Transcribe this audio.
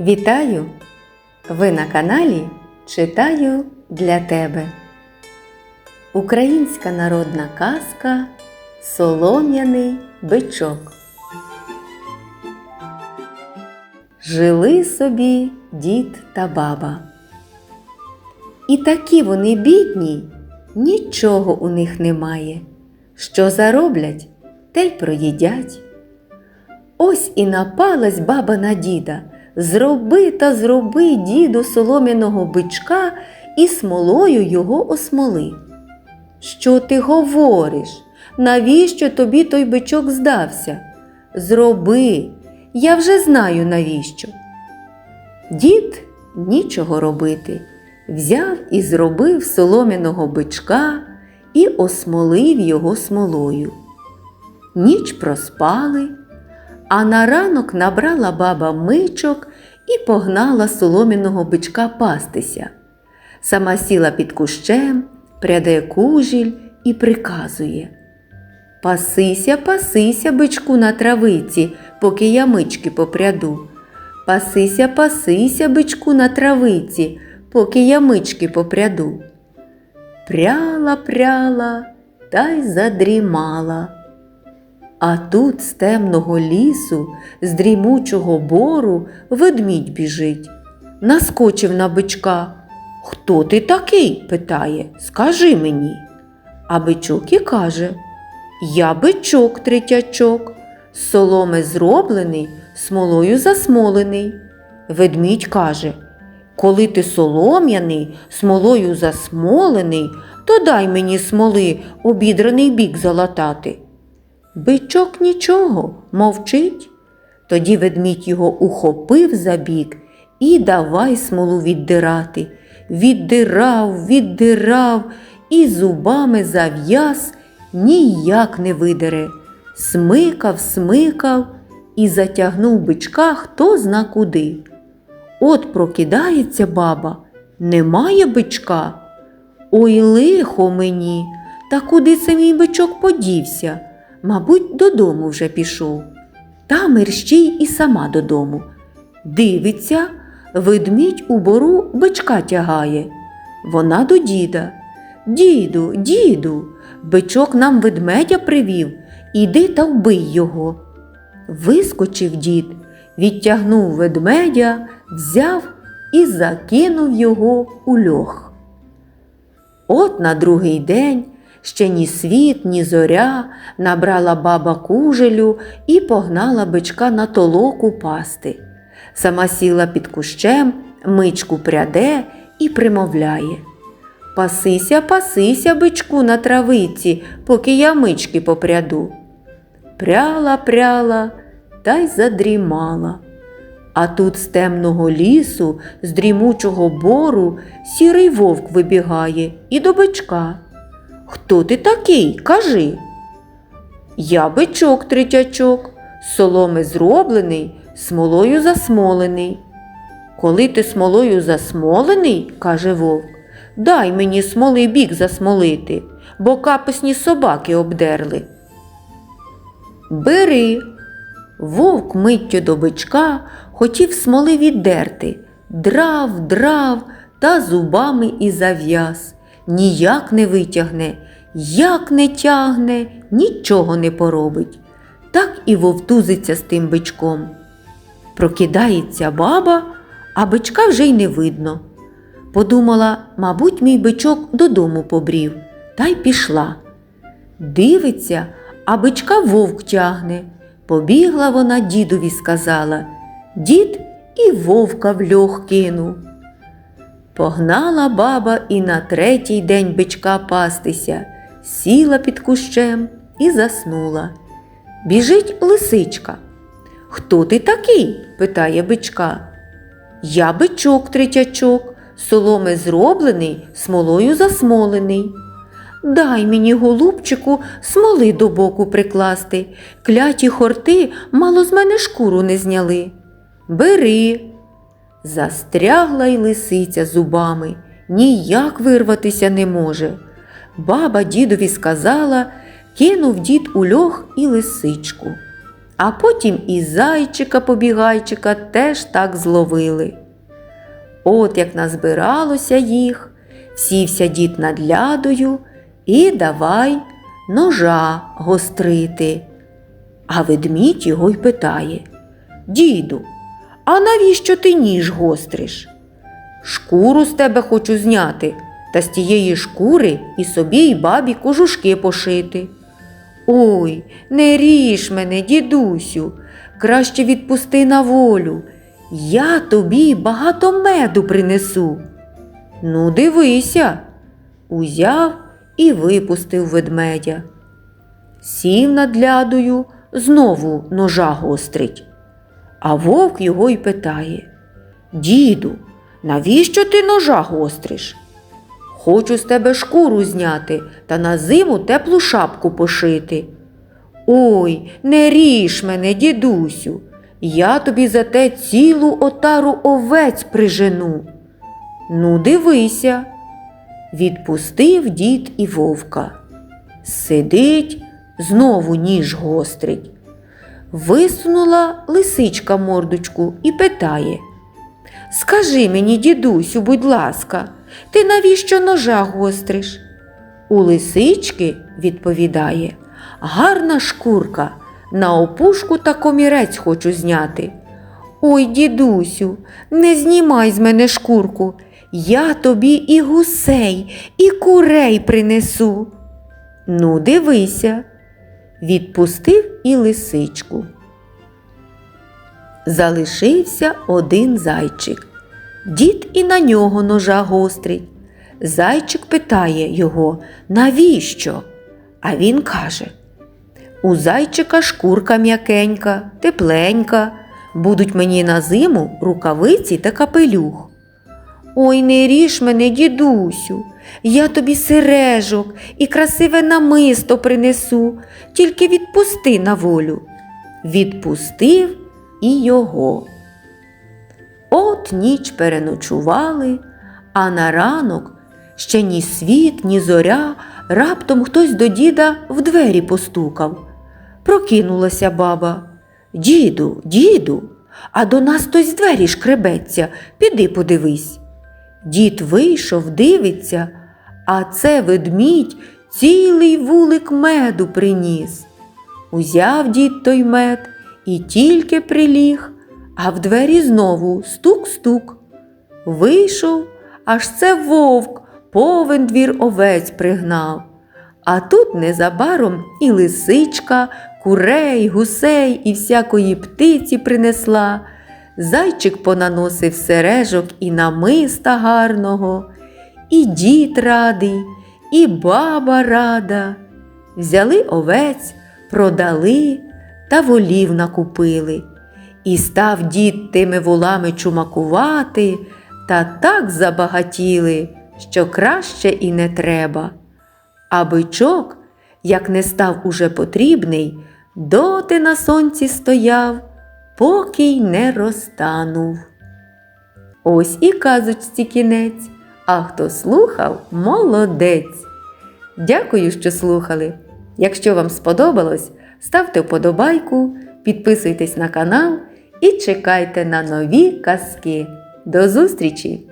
Вітаю! Ви на каналі Читаю для тебе. Українська народна казка Солом'яний бичок. Жили собі дід та баба. І такі вони бідні, нічого у них немає. Що зароблять, те й проїдять. Ось і напалась баба на діда. Зроби та зроби діду солом'яного бичка і смолою його осмоли. Що ти говориш? Навіщо тобі той бичок здався? Зроби, я вже знаю навіщо. Дід нічого робити. Взяв і зробив солом'яного бичка і осмолив його смолою. Ніч проспали, а на ранок набрала баба мичок і погнала солом'яного бичка пастися. Сама сіла під кущем, пряде кужіль і приказує Пасися, пасися, бичку на травиці, поки я мички попряду. Пасися, пасися, бичку на травиці, поки я мички попряду. Пряла, пряла та й задрімала. А тут з темного лісу, з дрімучого бору ведмідь біжить. Наскочив на бичка. Хто ти такий? питає. Скажи мені. А бичок і каже Я бичок третячок, з соломи зроблений, смолою засмолений. Ведмідь каже Коли ти солом'яний, смолою засмолений, то дай мені смоли обідраний бік залатати. Бичок нічого, мовчить. Тоді ведмідь його ухопив за бік і давай смолу віддирати. Віддирав, віддирав і зубами зав'яз ніяк не видере. Смикав, смикав і затягнув бичка хто зна куди. От прокидається баба, немає бичка. Ой, лихо мені, та куди це мій бичок подівся? Мабуть, додому вже пішов. Та мерщій і сама додому. Дивиться, ведмідь у бору бичка тягає. Вона до діда. Діду, діду, бичок нам ведмедя привів, іди та вбий його. Вискочив дід, відтягнув ведмедя, взяв і закинув його у льох. От на другий день ще ні світ, ні зоря набрала баба кужелю і погнала бичка на толоку пасти. Сама сіла під кущем, мичку пряде і примовляє. Пасися, пасися, бичку на травиці, поки я мички попряду. Пряла, пряла та й задрімала. А тут з темного лісу, з дрімучого бору, сірий вовк вибігає і до бичка. Хто ти такий? Кажи. Я бичок третячок, соломи зроблений, смолою засмолений. Коли ти смолою засмолений, каже вовк, дай мені смоли бік засмолити, бо каписні собаки обдерли. Бери. Вовк миттю до бичка хотів смоли віддерти, драв, драв та зубами і зав'яз. Ніяк не витягне, як не тягне, нічого не поробить. Так і вовтузиться з тим бичком. Прокидається баба, а бичка вже й не видно. Подумала, мабуть, мій бичок додому побрів, та й пішла. Дивиться, а бичка вовк тягне. Побігла вона дідові сказала. Дід і вовка в льох кинув. Погнала баба і на третій день бичка пастися, сіла під кущем і заснула. Біжить лисичка. Хто ти такий? питає бичка. Я бичок третячок, соломи зроблений, смолою засмолений. Дай мені, голубчику, смоли до боку прикласти. Кляті хорти мало з мене шкуру не зняли. Бери. Застрягла й лисиця зубами, ніяк вирватися не може. Баба дідові сказала, кинув дід у льох і лисичку. А потім і зайчика побігайчика теж так зловили. От як назбиралося їх, сівся дід над лядою і давай ножа гострити. А ведмідь його й питає Діду, а навіщо ти ніж гостриш? Шкуру з тебе хочу зняти, та з тієї шкури і собі, і бабі кожушки пошити. Ой, не ріж мене, дідусю, краще відпусти на волю. Я тобі багато меду принесу. Ну, дивися, узяв і випустив ведмедя. Сів над лядою, знову ножа гострить. А вовк його й питає Діду, навіщо ти ножа гостриш? Хочу з тебе шкуру зняти та на зиму теплу шапку пошити. Ой, не ріж мене, дідусю, я тобі за те цілу отару овець прижену. Ну, дивися. Відпустив дід і вовка. Сидить, знову ніж гострить. Висунула лисичка мордочку і питає Скажи мені, дідусю, будь ласка, ти навіщо ножа гостриш? У лисички відповідає Гарна шкурка, на опушку та комірець хочу зняти. Ой, дідусю, не знімай з мене шкурку, я тобі і гусей, і курей принесу. Ну, дивися, відпустив і лисичку. Залишився один зайчик. Дід і на нього ножа гострить. Зайчик питає його, навіщо? А він каже У зайчика шкурка м'якенька, тепленька, будуть мені на зиму рукавиці та капелюх. Ой, не ріж мене, дідусю, я тобі сережок і красиве намисто принесу, тільки відпусти на волю. Відпустив і його. От ніч переночували, а на ранок ще ні світ, ні зоря, раптом хтось до діда в двері постукав. Прокинулася баба. Діду, діду, а до нас хтось з двері шкребеться, піди подивись. Дід вийшов, дивиться, а це ведмідь цілий вулик меду приніс. Узяв дід той мед і тільки приліг, а в двері знову стук-стук. Вийшов, аж це вовк повен двір овець пригнав. А тут незабаром і лисичка, курей, гусей і всякої птиці принесла. Зайчик понаносив сережок і намиста гарного, і дід радий, і баба рада. Взяли овець, продали та волів накупили. І став дід тими волами чумакувати, та так забагатіли, що краще і не треба. А бичок, як не став уже потрібний, доти на сонці стояв, поки й не розтанув. Ось і казочці кінець, а хто слухав, молодець. Дякую, що слухали. Якщо вам сподобалось, ставте вподобайку, підписуйтесь на канал і чекайте на нові казки. До зустрічі!